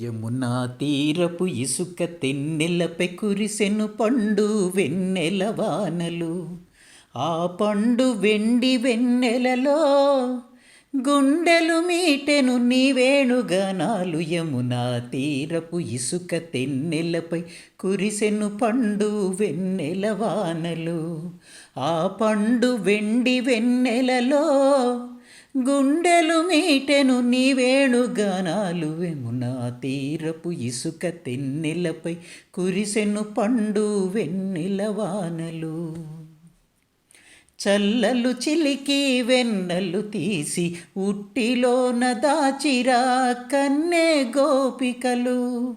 యమునా తీరపు ఇసుక తెన్నెలపై కురిసెను పండు వెన్నెల వానలు. ఆ పండు వెండి వెన్నెలలో గుండెలు మీటెను నీ వేణుగానాలు యమునా తీరపు ఇసుక తెన్నెలపై కురిసెను పండు వెన్నెల వానలు. ఆ పండు వెండి వెన్నెలలో గుండెలు మీటెను నీ వేణుగానాలు వెమునా తీరపు ఇసుక తెన్నెలపై కురిసెను పండు వెన్నెల వానలు. చల్లలు చిలికి వెన్నెలు తీసి ఉట్టిలోన దాచిరా కన్నె గోపికలు.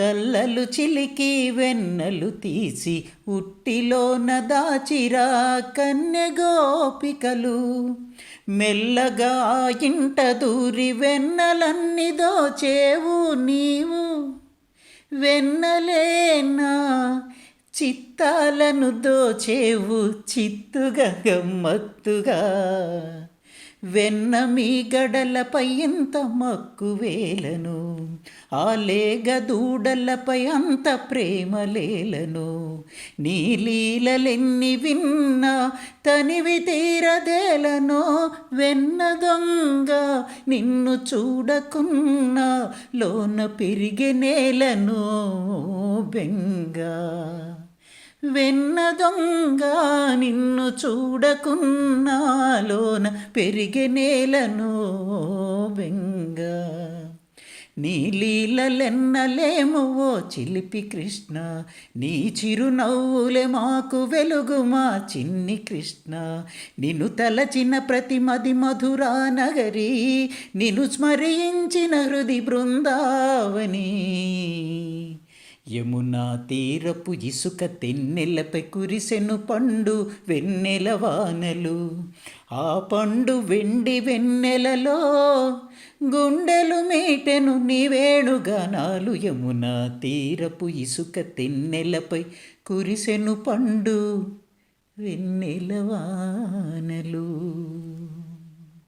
చల్లలు చిలికి వెన్నెలు తీసి ఉట్టిలోన దాచిరా కన్నె గోపికలు. మెల్లగా ఇంట దూరి వెన్నలన్నీ దోచేవు నీవు. వెన్నలేనా? చిత్తాలను దోచేవు చిత్తుగా గమ్మత్తుగా. వెన్న మీ గడలపై ఇంత మక్కువేలను ఆ లేగ దూడలపై అంత ప్రేమలేలను నీ లీలలెన్ని విన్నా తనివి తీరదేలను. వెన్న దొంగ నిన్ను చూడకున్నా లోన పెరిగే నేలను. బెంగ వెన్న దొంగ నిన్ను చూడకున్నాలోన పెరిగే నేలను. బెంగ నీ లీలలెన్నలేము ఓ చిలిపి కృష్ణ. నీ చిరునవ్వులే మాకు వెలుగు మా చిన్ని కృష్ణ. నిన్ను తలచిన ప్రతి మది మధురా నగరి నిన్ను స్మరించిన హృది బృందావని. యమునా తీరపు ఇసుక తెన్నెలపై కురిసెను పండు వెన్నెల వానలు. ఆ పండు వెండి వెన్నెలలో గుండెలు మీటెను నీ యమునా తీరపు ఇసుక తెన్నెలపై కురిసెను పండు వెన్నెల వానలు.